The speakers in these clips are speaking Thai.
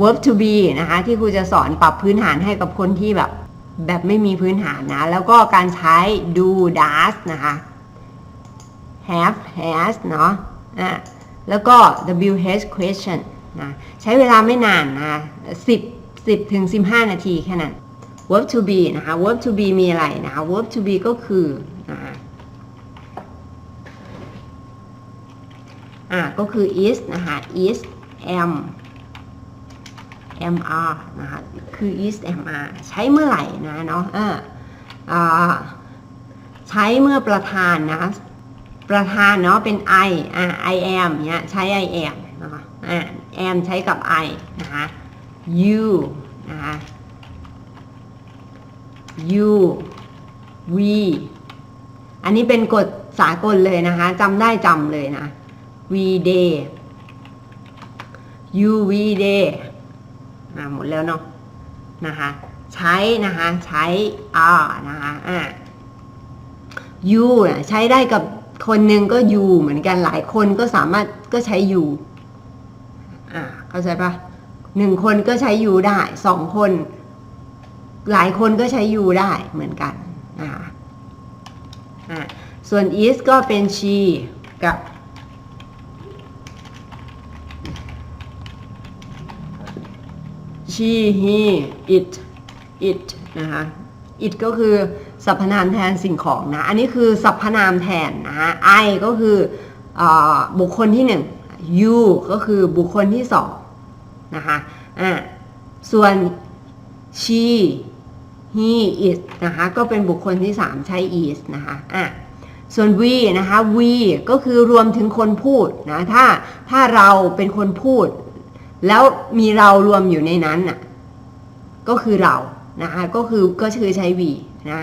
verb to be นะคะ ที่ครูจะสอนปรับพื้นฐานให้กับคนที่แบบ แบบไม่มีพื้นฐานนะ แล้วก็การใช้ do does นะคะ have has เนาะอะแล้วก็ wh question นะใช้เวลาไม่นานนะ10 10ถึง15 นาทีแค่นั้น verb to be นะคะ verb to be มีอะไรนะคะ verb to be ก็คือนะคะอะก็คือ is นะคะ is am mr นะคะคือ is mr ใช้เมื่อไหร่นะเนาะอ่าใช้เมื่อประธานนะประธานเนาะเป็น I อ่า I am เนี่ยใช้ I am นะคะอ่า am ใช้กับ I นะคะ you นะคะ you we อันนี้เป็นกฎสากลเลยนะคะจำได้จำเลยนะ we they you we they อ่าหมดแล้วเนาะนะคะ ใช้นะคะ ใช้ are นะคะอ่า you นะใช้ได้กับคนหนึ่งก็ you เหมือนกันหลายคนก็สามารถก็ใช้ you อ่าเข้าใจปะหนึ่งคนก็ใช้ you ได้สองคน หลายคนก็ใช้ you ได้เหมือนกันนะคะอ่าส่วน is ก็เป็น she กับ she he it it นะคะ it ก็คือสรรพนามแทนสิ่งของนะ อันนี้คือสรรพนามแทนนะ I ก็คืออบุคคลที่หนึ่ง you ก็คือบุคคลที่สองนะคะ อ่า ส่วน she he it นะคะ ก็เป็นบุคคลที่สามใช้ is นะคะ อะส่วน we นะคะ we ก็คือรวมถึงคนพูดนะ ถ้าถ้าเราเป็นคนพูด แล้วมีเรารวมอยู่ในนั้นน่ะก็คือเรานะคะก็คือก็คือใช้ we นะ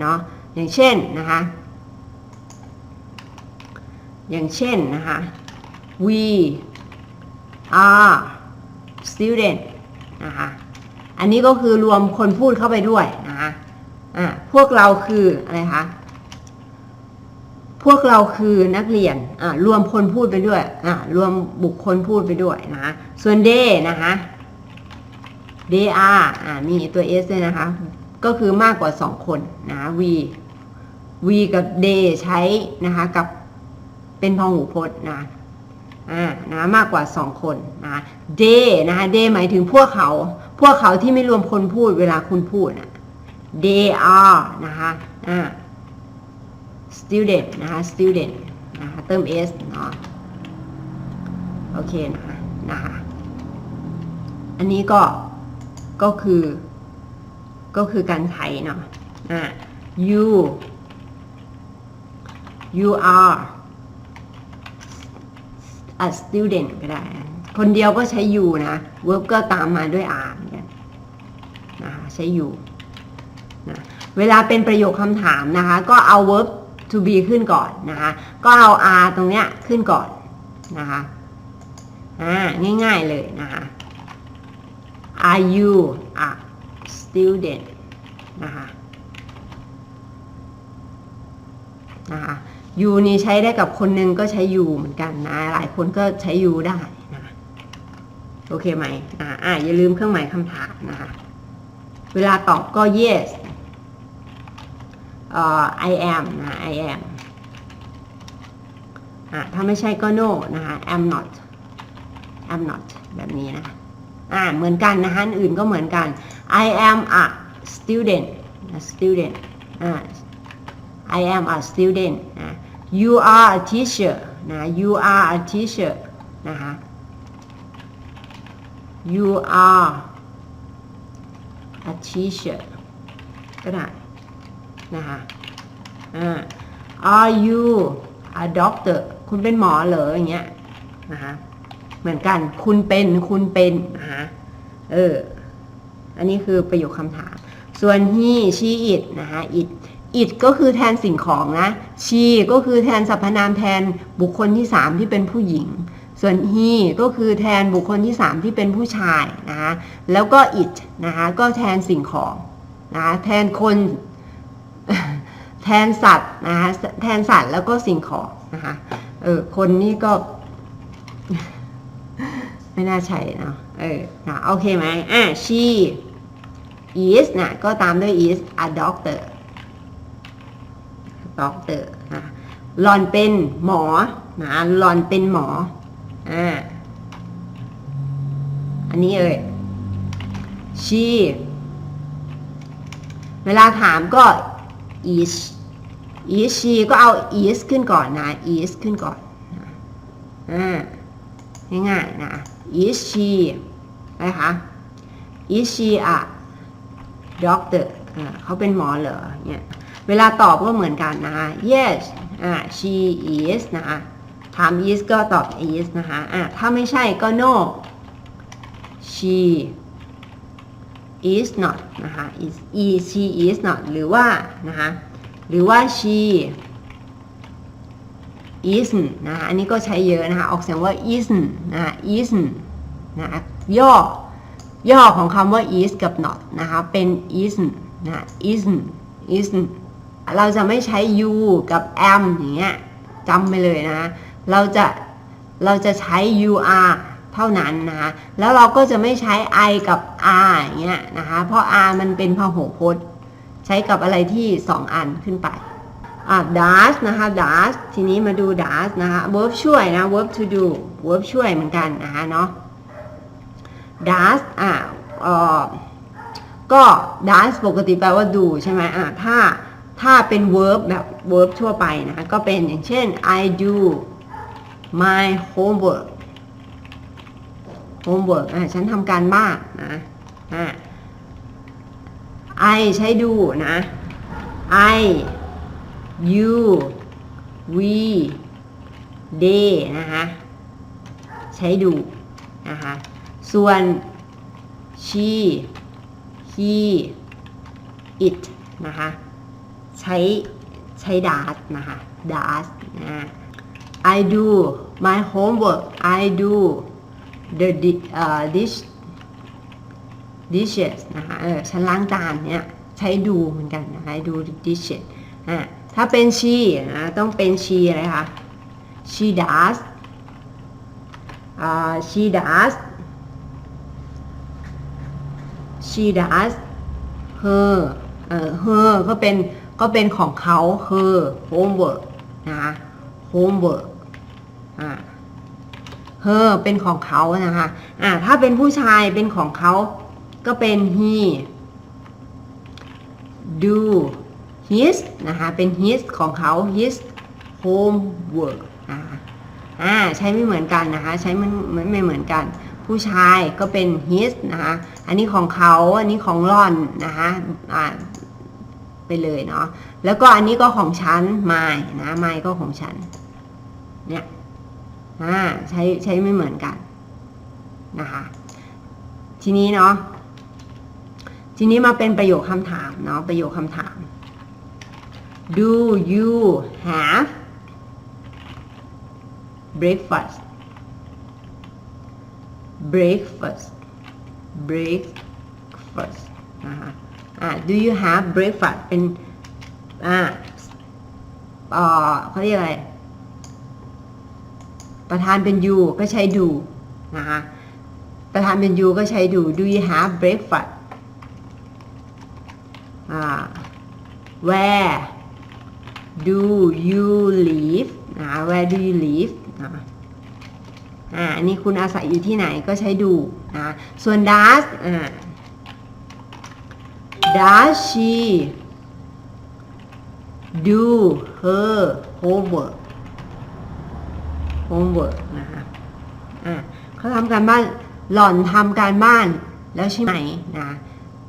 เนาะอย่างเช่นนะคะอย่างเช่นนะคะ we are student นะคะอันนี้ก็คือรวมคนพูดเข้าไปด้วยนะคะอะพวกเราคืออะไรคะ พวกเราคือนักเรียนอะรวมคนพูดไปด้วยอะรวมบุคคลพูดไปด้วยนะคะส่วน they นะคะ they are อะมีตัว s ด้วยนะคะ ก็คือมากกว่า 2 คนนะ we we กับ they ใช้นะคะกับเป็นพหูพจน์นะอ่านะมากกว่า 2 คนนะ they นะคะ they หมายถึงพวกเขา พวกเขาที่ไม่รวมคนพูดเวลาคุณพูดนะ they are นะคะอ่า student นะคะ student นะคะเติม s เนาะโอเคนะคะนะคะอันนี้ก็ก็คือก็คือการใช้เนาะอ่า you you are a student ก็ได้ คนเดียวก็ใช้ you นะ verb ก็ตามมาด้วย are เนกันนะคะใช้ you นะเวลาเป็นประโยคคำถามนะคะ ก็เอา verb to be ขึ้นก่อนนะคะ ก็เอา r ตรงเนี้ยขึ้นก่อนนะคะอ่าง่ายๆเลยนะคะ are you a student นะคะนะคะ you นี่ใช้ได้กับคนหนึ่งก็ใช้ you เหมือนกันนะ หลายคนก็ใช้ you ได้นะโอเคไหมอ่าอ่าอย่าลืมเครื่องหมายคำถามนะคะ เวลาตอบก็ yes เอ่อ I am นะ I am อ่าถ้าไม่ใช่ก็ no นะคะ am not am not แบบนี้นะอ่าเหมือนกันนะคะอื่นก็เหมือนกัน I am a student a student อ่า I am a student นะ you are a teacher นะ you are a teacher นะคะ you are a teacher ก็ได้ นะคะอ่า are you a doctor คุณเป็นหมอเหรออย่างเงี้ยนะคะเหมือนกันคุณเป็นคุณเป็นนะคะเอออันนี้คือประโยคคำถาม ส่วน he she it นะคะ it it ก็คือแทนสิ่งของนะ she ก็คือแทนสรรพนามแทนบุคคลที่3ที่เป็นผู้หญิง ส่วน he ก็คือแทนบุคคลที่3ที่เป็นผู้ชายนะคะแล้วก็ it นะคะก็แทนสิ่งของนะคะแทนคน แทนสัตว์นะคะแทนสัตว์แล้วก็สิ่งของนะคะเออคนนี่ก็ ไม่น่าใช่เนาะเออนะโอเคไหมอะ she is นะก็ตามด้วย is a doctor doctor นะหลอนเป็นหมอนะหลอนเป็นหมออ่าอันนี้เอ่ย she เวลาถามก็ is is she ก็เอา is ขึ้นก่อนนะ is ขึ้นก่อนอ่าง่ายๆนะ is she นะคะ is she a doctor อ่าเขาเป็นหมอเหรอเนี่ยเวลาตอบก็เหมือนกันนะคะ yes อ่า she is นะคะถาม is ก็ตอบ is นะคะอ่าถ้าไม่ใช่ก็ no she is not นะคะ is e she is not หรือว่านะคะ หรือว่า she isn't นะคะอันนี้ก็ใช้เยอะนะคะออกเสียงว่า isn't นะคะ isn't นะคะย่อย่อของคำว่า is กับ not นะคะเป็น isn't นะ isn't isn't เราจะไม่ใช้ you กับ am อย่างเงี้ยจำไปเลยนะเราจะเราจะใช้ you are เท่านั้นนะคะแล้วเราก็จะไม่ใช้ I กับ R อย่างเงี้ยนะคะเพราะ R มันเป็นพหูพจน์ ใช้กับอะไรที่ 2 อันขึ้นไปอะ does นะคะ does ทีนี้มาดู does นะคะ verb ช่วยนะ verb to do verb ช่วยเหมือนกันนะคะเนาะ does อะเออก็ does ปกติแปลว่าดูใช่ไหมอะถ้าถ้าเป็น verb แบบ verb ทั่วไปนะก็เป็นอย่างเช่น I do my homework homework อะฉันทำการบ้านนะอะ I ใช้ดูนะ I you we they นะคะใช้ดูนะคะส่วน she he it นะคะใช้ใช้ does นะคะ does นะ I do my homework I do the di- เอ่อ dish dishes นะคะเออฉันล้างจานเนี่ยใช้ดูเหมือนกันนะคะ I do the dishes อะถ้าเป็น she นะต้องเป็น she อะไรคะ she does อ่า she does she does her เอ่อ her ก็เป็นก็เป็นของเขา her homework นะคะ homework อ่า her เป็นของเขานะคะอ่าถ้าเป็นผู้ชายเป็นของเขา ก็เป็น he do his นะคะเป็น his ของเขา his homework นะคะอ่าใช้ไม่เหมือนกันนะคะ ใช้มันไม่ไม่เหมือนกัน ผู้ชายก็เป็น his นะคะอันนี้ของเขาอันนี้ของร่อนนะคะอ่าไปเลยเนาะแล้วก็อันนี้ก็ของฉัน my นะ my ก็ของฉันเนี่ยอ่าใช้ใช้ไม่เหมือนกันนะคะทีนี้เนาะ ทีนี้มาเป็นประโยคคำถามเนาะประโยคคำถาม Do you have breakfast breakfast breakfast นะคะอ่า Do you have breakfast เป็นอ่าเอ่อเขาเรียกอะไร ประธานเป็น you ก็ใช้ดูนะคะประธานเป็น you ก็ใช้ดู Do you have breakfast Where do you live นะ Where do you live นะอ่าอันนี้คุณอาศัยอยู่ที่ไหนก็ใช้ดูนะส่วน does อ่า does she do her homework homework นะคะอ่าเขาทำการบ้านหล่อนทำการบ้านแล้วใช่ไหมนะ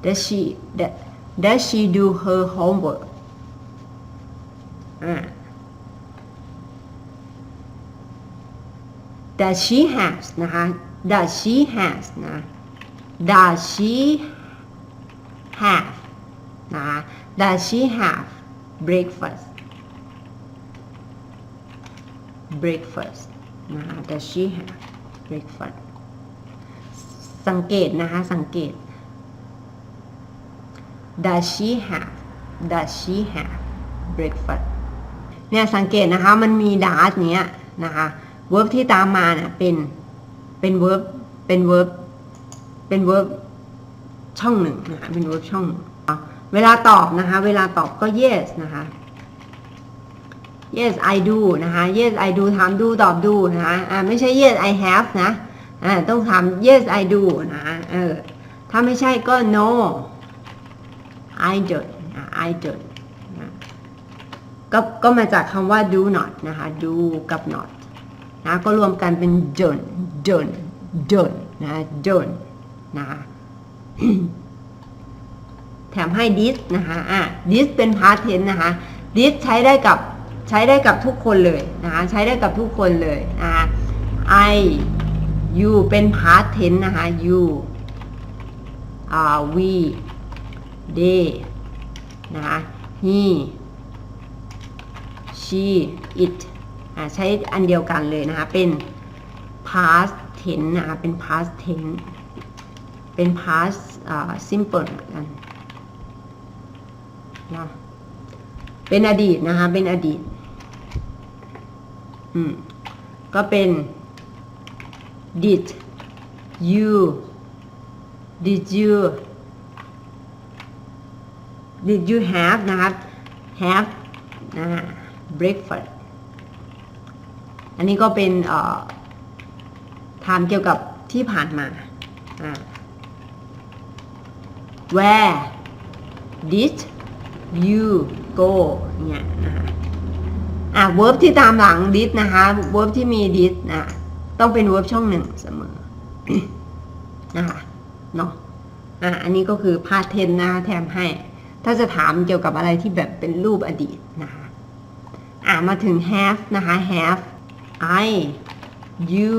does she does Does she do her homework อ่า does she has นะคะ does she has นะ does she have นะคะ does she have breakfast breakfast นะคะ does she have breakfast สังเกตนะคะ สังเกต does she have does she have breakfast เนี่ยสังเกตนะคะมันมี does เนี้ยนะคะ verb ที่ตามมาเนี่ยเป็นเป็น verb เป็น verb เป็น verb ช่องหนึ่งนะคะเป็น verb ช่องหนึ่งอะเวลาตอบนะคะ เวลาตอบก็ yes นะคะ yes I do นะคะ yes I do ถามดูตอบดูนะคะอ่าไม่ใช่ yes I have นะอ่าต้องถาม yes I do นะะเออถ้าไม่ใช่ก็ no I don't อะ I don't นะก็ก็มาจากคำว่า do not นะคะ do กับ not นะก็รวมกันเป็น don't don't don't นะ don't นะคะแถมให้ this นะคะอะ this เป็น past tense นะคะ this ใช้ได้กับใช้ได้กับทุกคนเลยนะคะใช้ได้กับทุกคนเลยนะคะ I you เป็น past tense นะคะ you อ่า we they นะคะ he she it อ่าใช้อันเดียวกันเลยนะคะ เป็น past tense นะคะเป็น past tense เป็น past อ่า simple เหมือนกันนะเป็นอดีตนะคะ เป็นอดีต อืม ก็เป็น did you did you did you have นะครับ have นะฮะ breakfast อันนี้ก็เป็นถามเกี่ยวกับที่ผ่านมา where did you go เนี่ยนะคะอะ verb ที่ตามหลัง did นะคะ verb ที่มี did นะต้องเป็น verb ช่องหนึ่งเสมอนะคะเนาะอะอันนี้ก็คือพาเทนนะคะแถมให้ ถ้าจะถามเกี่ยวกับอะไรที่แบบเป็นรูปอดีตนะคะอะมาถึง have นะคะ have I you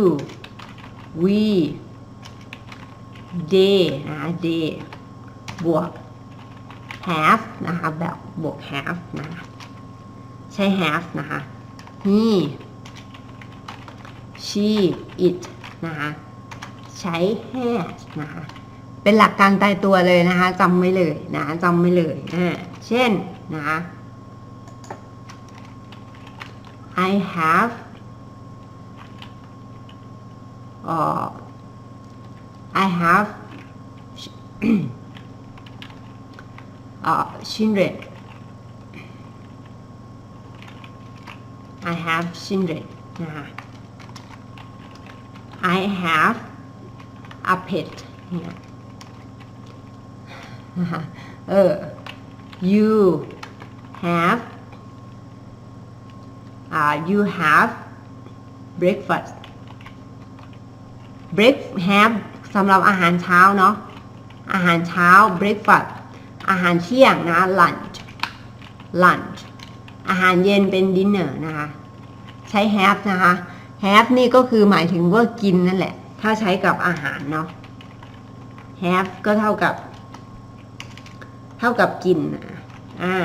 we they นะคะ they บวก have นะคะ แบบบวก have นะคะใช้ have นะคะ he she it นะคะ ใช้ has นะคะ เป็นหลักการตายตัวเลยนะคะจำไว้เลยนะจำไว้เลยอ่าเช่นนะคะ I have uh, I have uh, children I have children นะคะ I have a pet เนี่ย นะคะเออ you have uh, you have breakfast break have สำหรับอาหารเช้าเนาะอาหารเช้า breakfast อาหารเที่ยงนะ lunch lunch อาหารเย็นเป็น dinner นะคะ ใช้ have นะคะ have นี่ก็คือหมายถึงว่ากินนั่นแหละ ถ้าใช้กับอาหารเนาะ have ก็เท่ากับ เท่ากับกินนะอ่า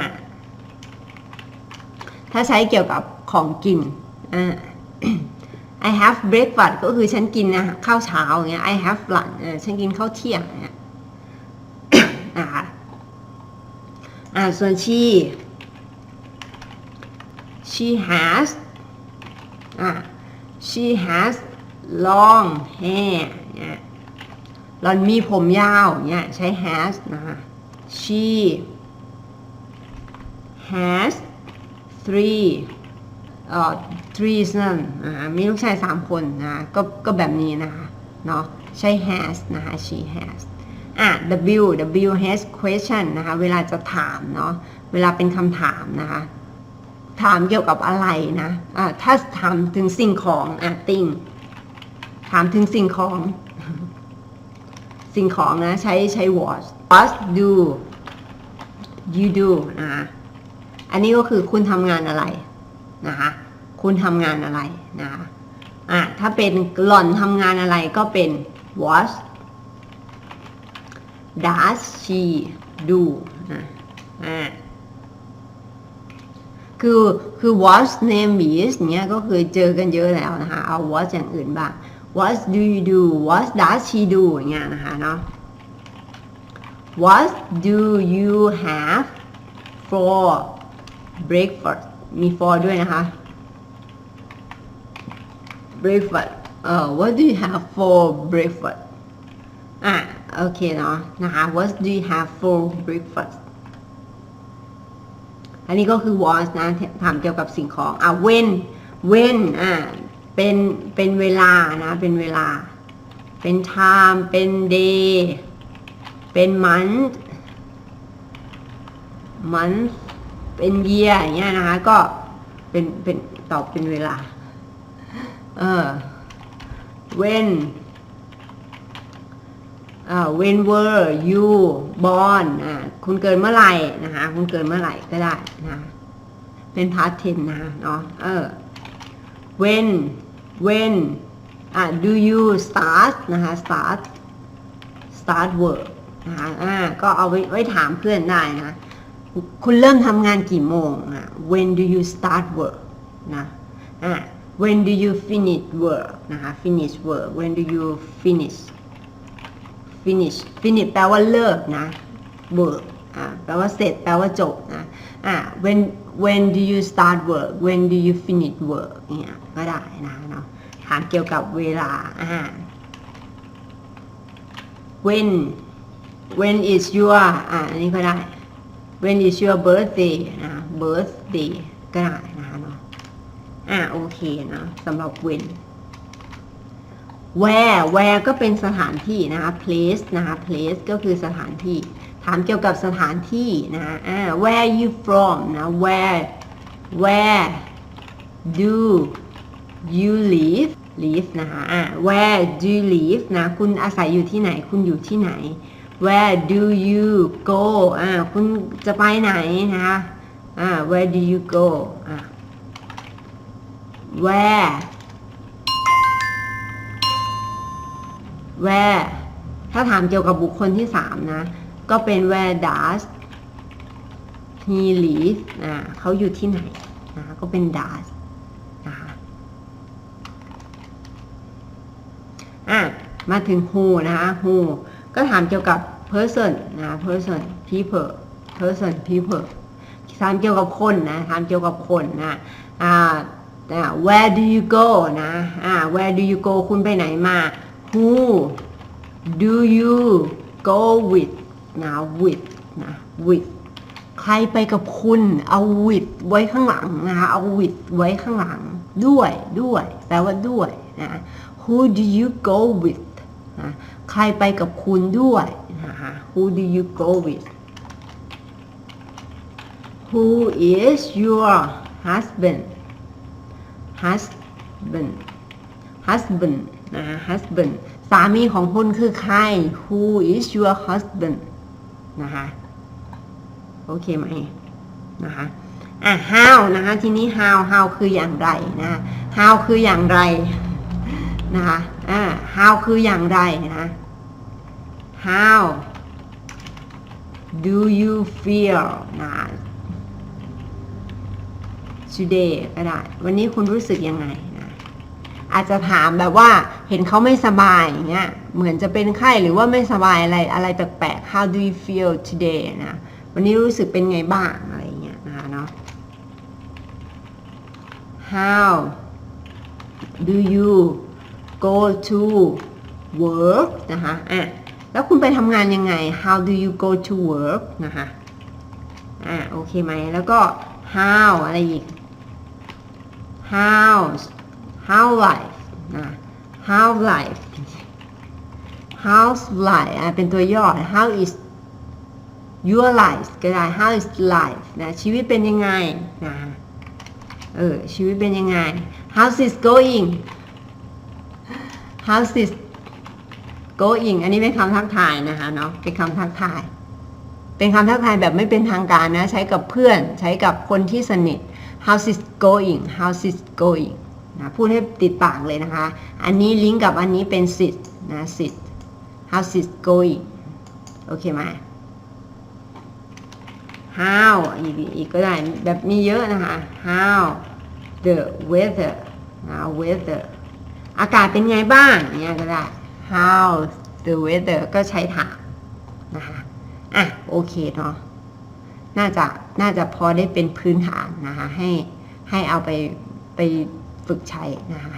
ถ้าใช้เกี่ยวกับของกินอ่า I have breakfast ก็คือฉันกินนะข้าวเช้าอย่างเงี้ย I have lunch ฉันกินข้าวเที่ยงเนี่ยนะคะอ่าส่วน she she has อ่า she has long hair เนี่ยหล่อนมีผมยาวเนี่ยใช้ has นะคะ she has three เอ่อ three son นมีลูกชายสามคนนะก็ก็แบบนี้นะคะเนาะใช้ has นะคะ she has อะ W W has question นะคะเวลาจะถามเนาะเวลาเป็นคำถามนะคะถามเกี่ยวกับอะไรนะอะถ้าถามถึงสิ่งของอะ thing ถามถึงสิ่งของ สิ่งของนะใช้ใช้ what what do you do นะคะอันนี้ก็คือคุณทำงานอะไรนะคะคุณทำงานอะไรนะคะอะถ้าเป็นหล่อนทำงานอะไรก็เป็น what does she do อะอะคือคือ what name is เนี้ยก็คือเจอกันเยอะแล้วนะคะ เอา what อย่างอื่นบ้าง what do you do what does she do อย่างเงี้ยนะคะเนาะ what do you have for breakfast มี for ด้วยนะคะ breakfast เอ่อ what do you have for breakfast อะโอเคเนาะนะคะ what do you have for breakfast อันนี้ก็คือ was นะถามเกี่ยวกับสิ่งของ อะ when when อ่าเป็นเป็นเวลานะ เป็นเวลา เป็น time เป็น day เป็น month month เป็น year อย่างเงี้ยนะคะ ก็เป็นเป็นตอบเป็นเวลา เออ when อ่า when were you born อ่าคุณเกิดเมื่อไหร่นะคะ คุณเกิดเมื่อไหร่ก็ได้นะเป็น past tense นะเนาะเออ when when อ่า do you start นะคะ start start work นะคะอ่าก็เอาไว้ไว้ถามเพื่อนได้นะ คุณเริ่มทำงานกี่โมงอะ when do you start work นะอ่า when do you finish work นะคะ finish work when do you finish finish finish แปลว่าเลิกนะ work อ่าแปลว่าเสร็จ แปลว่าจบนะอ่า when when do you start work when do you finish work เนี่ยก็ได้นะเนาะถามเกี่ยวกับเวลาอ่า when when is your อ่าอันนี้ก็ได้ when is your birthday นะ birthday ก็ได้นะคะเนาะอ่าโอเคเนาะสำหรับ when where where ก็เป็นสถานที่นะคะ place นะคะ place ก็คือสถานที่ ถามเกี่ยวกับสถานที่นะอ่า where you from นะ where where do you live live นะคะอ่า where do you live นะ คุณอาศัยอยู่ที่ไหน คุณอยู่ที่ไหน where do you go อ่าคุณจะไปไหนนะคะอ่า where do you go อ่า where where ถ้าถามเกี่ยวกับบุคคลที่สามนะ ก็เป็น where does he live อ่าเขาอยู่ที่ไหนนะคะก็เป็น does นะคะอะ มาถึง who นะคะ who ก็ถามเกี่ยวกับ person นะ person people person people ถามเกี่ยวกับคนนะถามเกี่ยวกับคนนะอ่า where do you go นะอ่า where do you go คุณไปไหนมา who do you go with นะ with นะ with ใครไปกับคุณ เอา with ไว้ข้างหลังนะคะเอา with ไว้ข้างหลัง ด้วยด้วยแปลว่าด้วยนะ who do you go with นะใครไปกับคุณด้วย who do you go with who is your husband husband husband นะ husband สามีของคุณคือใคร who is your husband นะคะโอเคไหมนะคะอะ how นะคะทีนี้ how how คืออย่างไรนะ how คืออย่างไรนะคะอ่า how คืออย่างไรนะ how do you feel นะ today ก็ได้ วันนี้คุณรู้สึกยังไงนะอาจจะถามแบบว่าเห็นเขาไม่สบายอย่างเงี้ย เหมือนจะเป็นไข้หรือว่าไม่สบายอะไรอะไรแปลกๆ how do you feel today นะ วันนี้รู้สึกเป็นไงบ้างอะไรเงี้ยนะคะเนาะ how do you go to work นะคะอะ แล้วคุณไปทำงานยังไง how do you go to work นะคะ อะโอเคไหม แล้วก็ how อะไรอีก how how life นะ how life how's life อะเป็นตัวย่อ how is your life ก็ได้ how is life นะชีวิตเป็นยังไงนะเออชีวิตเป็นยังไง how's it going how's it going อันนี้เป็นคำทักทายนะคะเนาะเป็นคำทักทาย เป็นคำทักทายแบบไม่เป็นทางการนะ ใช้กับเพื่อนใช้กับคนที่สนิท how's it going how's it going นะพูดให้ติดปากเลยนะคะ อันนี้ลิงก์กับอันนี้เป็นสิทธ์นะสิทธ์ how's it going โอเคไหม how อีกอีกก็ได้แบบมีเยอะนะคะ how the weather นะ weather อากาศเป็นไงบ้างเนี่ยก็ได้ how the weather ก็ใช้ถามนะคะอะโอเคเนาะน่าจะน่าจะพอได้เป็นพื้นฐานนะคะให้ให้เอาไปไปฝึกใช้นะคะ